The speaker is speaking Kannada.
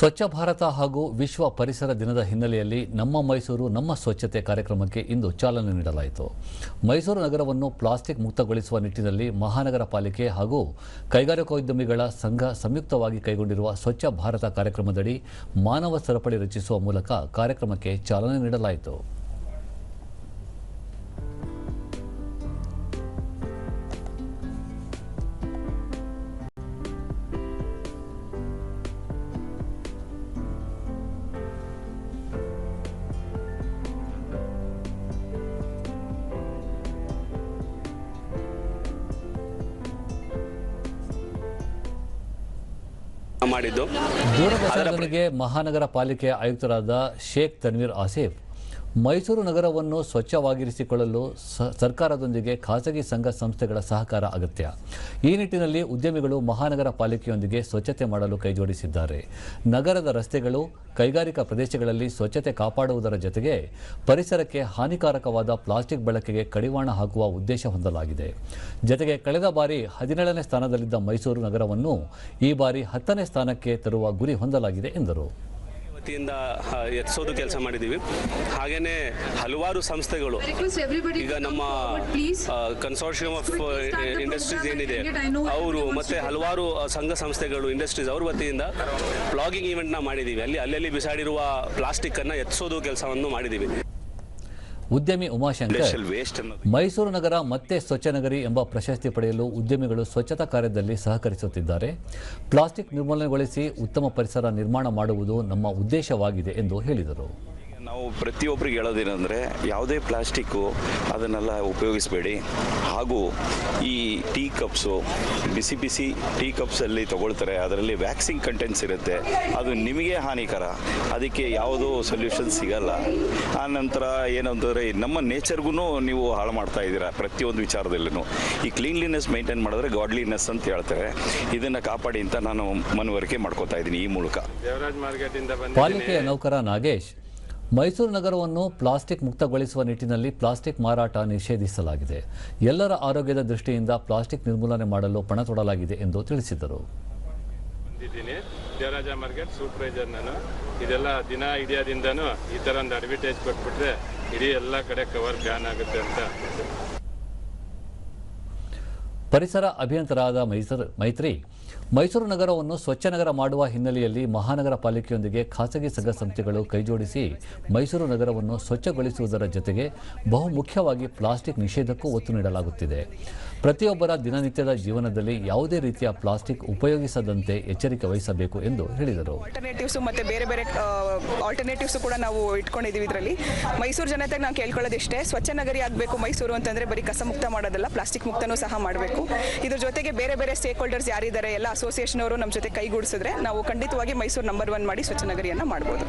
ಸ್ವಚ್ಛ ಭಾರತ ಹಾಗೂ ವಿಶ್ವ ಪರಿಸರ ದಿನದ ಹಿನ್ನೆಲೆಯಲ್ಲಿ ನಮ್ಮ ಮೈಸೂರು, ನಮ್ಮ ಸ್ವಚ್ಛತೆ ಕಾರ್ಯಕ್ರಮಕ್ಕೆ ಇಂದು ಚಾಲನೆ ನೀಡಲಾಯಿತು. ಮೈಸೂರು ನಗರವನ್ನು ಪ್ಲಾಸ್ಟಿಕ್ ಮುಕ್ತಗೊಳಿಸುವ ನಿಟ್ಟಿನಲ್ಲಿ ಮಹಾನಗರ ಪಾಲಿಕೆ ಹಾಗೂ ಕೈಗಾರಿಕೋದ್ಯಮಿಗಳ ಸಂಘ ಸಂಯುಕ್ತವಾಗಿ ಕೈಗೊಂಡಿರುವ ಸ್ವಚ್ಛ ಭಾರತ ಕಾರ್ಯಕ್ರಮದಡಿ ಮಾನವ ಸರಪಳಿ ರಚಿಸುವ ಮೂಲಕ ಕಾರ್ಯಕ್ರಮಕ್ಕೆ ಚಾಲನೆ ನೀಡಲಾಯಿತು. ಮಾಡಿದ್ದು. ಮಹಾನಗರ ಪಾಲಿಕೆ ಆಯುಕ್ತರಾದ ಶೇಖ್ ತನ್ವೀರ್ ಆಸಿಫ್ ಮೈಸೂರು ನಗರವನ್ನು ಸ್ವಚ್ಛವಾಗಿರಿಸಿಕೊಳ್ಳಲು ಸರ್ಕಾರದೊಂದಿಗೆ ಖಾಸಗಿ ಸಂಘ ಸಂಸ್ಥೆಗಳ ಸಹಕಾರ ಅಗತ್ಯ. ಈ ನಿಟ್ಟಿನಲ್ಲಿ ಉದ್ಯಮಿಗಳು ಮಹಾನಗರ ಪಾಲಿಕೆಯೊಂದಿಗೆ ಸ್ವಚ್ಛತೆ ಮಾಡಲು ಕೈಜೋಡಿಸಿದ್ದಾರೆ. ನಗರದ ರಸ್ತೆಗಳು, ಕೈಗಾರಿಕಾ ಪ್ರದೇಶಗಳಲ್ಲಿ ಸ್ವಚ್ಛತೆ ಕಾಪಾಡುವುದರ ಜೊತೆಗೆ ಪರಿಸರಕ್ಕೆ ಹಾನಿಕಾರಕವಾದ ಪ್ಲಾಸ್ಟಿಕ್ ಬಳಕೆಗೆ ಕಡಿವಾಣ ಹಾಕುವ ಉದ್ದೇಶ ಹೊಂದಲಾಗಿದೆ. ಜತೆಗೆ ಕಳೆದ ಬಾರಿ ಹದಿನೇಳನೇ ಸ್ಥಾನದಲ್ಲಿದ್ದ ಮೈಸೂರು ನಗರವನ್ನು ಈ ಬಾರಿ ಹತ್ತನೇ ಸ್ಥಾನಕ್ಕೆ ತರುವ ಗುರಿ ಹೊಂದಲಾಗಿದೆ ಎಂದರು. ವತಿಯಿಂದ ಎತ್ಸೋದು ಕೆಲಸ ಮಾಡಿದ್ದೀವಿ ಹಾಗೇನೆ ಹಲವಾರು ಸಂಸ್ಥೆಗಳು. ಈಗ ನಮ್ಮ ಕನ್ಸೋರ್ಷಿಯಂ ಆಫ್ ಇಂಡಸ್ಟ್ರೀಸ್ ಏನಿದೆ. ಅವರು ಮತ್ತೆ ಹಲವಾರು ಸಂಘ ಸಂಸ್ಥೆಗಳು ಇಂಡಸ್ಟ್ರೀಸ್ ಅವ್ರ ವತಿಯಿಂದ ಪ್ಲಾಗಿಂಗ್ ಈವೆಂಟ್ನ ಮಾಡಿದ್ದೀವಿ ಅಲ್ಲಿ ಅಲ್ಲಲ್ಲಿ ಬಿಸಾಡಿರುವ ಪ್ಲಾಸ್ಟಿಕ್ ಅನ್ನ ಎತ್ಸೋದು ಕೆಲಸವನ್ನು ಮಾಡಿದ್ದೀವಿ ಉದ್ಯಮಿ ಉಮಾಶಂಕರ್ ಮೈಸೂರು ನಗರ ಮತ್ತೆ ಸ್ವಚ್ಛ ನಗರಿ ಎಂಬ ಪ್ರಶಸ್ತಿ ಪಡೆಯಲು ಉದ್ಯಮಿಗಳು ಸ್ವಚ್ಛತಾ ಕಾರ್ಯದಲ್ಲಿ ಸಹಕರಿಸುತ್ತಿದ್ದಾರೆ. ಪ್ಲಾಸ್ಟಿಕ್ ನಿರ್ಮೂಲನೆಗೊಳಿಸಿ ಉತ್ತಮ ಪರಿಸರ ನಿರ್ಮಾಣ ಮಾಡುವುದು ನಮ್ಮ ಉದ್ದೇಶವಾಗಿದೆ ಎಂದು ಹೇಳಿದರು. ನಾವು ಪ್ರತಿಯೊಬ್ಬರಿಗೆ ಹೇಳೋದೇನೆಂದರೆ ಯಾವುದೇ ಪ್ಲಾಸ್ಟಿಕ್ಕು ಅದನ್ನೆಲ್ಲ ಉಪಯೋಗಿಸಬೇಡಿ. ಹಾಗೂ ಈ ಟೀ ಕಪ್ಸು ಬಿಸಿ ಬಿಸಿ ಟೀ ಕಪ್ಸಲ್ಲಿ ತೊಗೊಳ್ತಾರೆ ಅದರಲ್ಲಿ ವ್ಯಾಕ್ಸಿನ್ ಕಂಟೆಂಟ್ಸ್ ಇರುತ್ತೆ ಅದು ನಿಮಗೆ ಹಾನಿಕರ. ಅದಕ್ಕೆ ಯಾವುದೂ ಸೊಲ್ಯೂಷನ್ ಸಿಗಲ್ಲ. ಆ ನಂತರ ಏನಂತಂದರೆ ನಮ್ಮ ನೇಚರ್ಗೂ ನೀವು ಹಾಳು ಮಾಡ್ತಾ ಇದ್ದೀರಾ ಪ್ರತಿಯೊಂದು ವಿಚಾರದಲ್ಲೂ ಈ ಕ್ಲೀನ್ಲಿನೆಸ್ ಮೇಂಟೈನ್ ಮಾಡಿದ್ರೆ ಗಾಡ್ಲಿನೆಸ್ ಅಂತ ಹೇಳ್ತಾರೆ. ಇದನ್ನು ಕಾಪಾಡಿ ಅಂತ ನಾನು ಮನವರಿಕೆ ಮಾಡ್ಕೋತಾ ಇದ್ದೀನಿ ಈ ಮೂಲಕ. ಪಾಲಿಕೆಯ ನೌಕರ ನಾಗೇಶ್ ಮೈಸೂರು ನಗರವನ್ನು ಪ್ಲಾಸ್ಟಿಕ್ ಮುಕ್ತಗೊಳಿಸುವ ನಿಟ್ಟಿನಲ್ಲಿ ಪ್ಲಾಸ್ಟಿಕ್ ಮಾರಾಟ ನಿಷೇಧಿಸಲಾಗಿದೆ. ಎಲ್ಲರ ಆರೋಗ್ಯದ ದೃಷ್ಟಿಯಿಂದ ಪ್ಲಾಸ್ಟಿಕ್ ನಿರ್ಮೂಲನೆ ಮಾಡಲು ಪಣ ತೊಡಲಾಗಿದೆ ಎಂದು ತಿಳಿಸಿದರು. ದೇವರಾಜ ಮಾರ್ಕೆಟ್ ಸೂಪರ್ವೈಸರ್ ನಾನು. ಇದೆಲ್ಲ ದಿನ ಹಿಡಿಯೋದಿಂದನೂ ಈ ಥರ ಒಂದು ಅಡ್ವರ್ಟೈಸ್ ಕೊಟ್ಬಿಟ್ರೆ ಇಡೀ ಎಲ್ಲ ಕಡೆ ಕವರ್ ಬ್ಯಾನ್ ಆಗುತ್ತೆ ಅಂತ. ಪರಿಸರ ಅಭಿಯಂತರಾದ ಮೈಸೂರು ಮೈತ್ರಿ, ಮೈಸೂರು ನಗರವನ್ನು ಸ್ವಚ್ಛ ನಗರ ಮಾಡುವ ಹಿನ್ನೆಲೆಯಲ್ಲಿ ಮಹಾನಗರ ಪಾಲಿಕೆಯೊಂದಿಗೆ ಖಾಸಗಿ ಸಂಘ ಸಂಸ್ಥೆಗಳು ಕೈಜೋಡಿಸಿ ಮೈಸೂರು ನಗರವನ್ನು ಸ್ವಚ್ಛಗೊಳಿಸುವುದರ ಜೊತೆಗೆ ಬಹುಮುಖ್ಯವಾಗಿ ಪ್ಲಾಸ್ಟಿಕ್ ನಿಷೇಧಕ್ಕೂ ಒತ್ತು ನೀಡಲಾಗುತ್ತಿದೆ. ಪ್ರತಿಯೊಬ್ಬರ ದಿನನಿತ್ಯದ ಜೀವನದಲ್ಲಿ ಯಾವುದೇ ರೀತಿಯ ಪ್ಲಾಸ್ಟಿಕ್ ಉಪಯೋಗಿಸದಂತೆ ಎಚ್ಚರಿಕೆ ವಹಿಸಬೇಕು ಎಂದು ಹೇಳಿದರು. ಆಲ್ಟರ್ನೇಟಿವ್ಸ್ ಮತ್ತೆ ಬೇರೆ ಬೇರೆ ಆಲ್ಟರ್ನೇಟಿವ್ಸ್ ಕೂಡ ನಾವು ಇಟ್ಕೊಂಡಿದ್ದೀವಿ ಇದರಲ್ಲಿ. ಮೈಸೂರು ಜನತೆಗೆ ನಾವು ಕೇಳ್ಕೊಳ್ಳೋದಿಷ್ಟೇ, ಸ್ವಚ್ಛ ನಗರಿ ಆಗಬೇಕು ಮೈಸೂರು ಅಂತಂದ್ರೆ ಬರೀ ಕಸ ಮುಕ್ತ ಮಾಡೋದಲ್ಲ, ಪ್ಲಾಸ್ಟಿಕ್ ಮುಕ್ತನೂ ಸಹ ಮಾಡಬೇಕು ಇದ್ರ ಜೊತೆಗೆ ಬೇರೆ ಬೇರೆ ಸ್ಟೇಕ್ ಹೋಲ್ಡರ್ಸ್ ಯಾರಿದ್ದಾರೆ ಎಲ್ಲ ಅಸೋಸಿಯೇಷನ್ ಅವರು ನಮ್ಮ ಜೊತೆ ಕೈಗೂಡಿಸಿದ್ರೆ ನಾವು ಖಂಡಿತವಾಗಿ ಮೈಸೂರು ನಂಬರ್ ಒನ್ ಮಾಡಿ ಸ್ವಚ್ಛ ನಗರಿಯನ್ನು ಮಾಡ್ಬೋದು.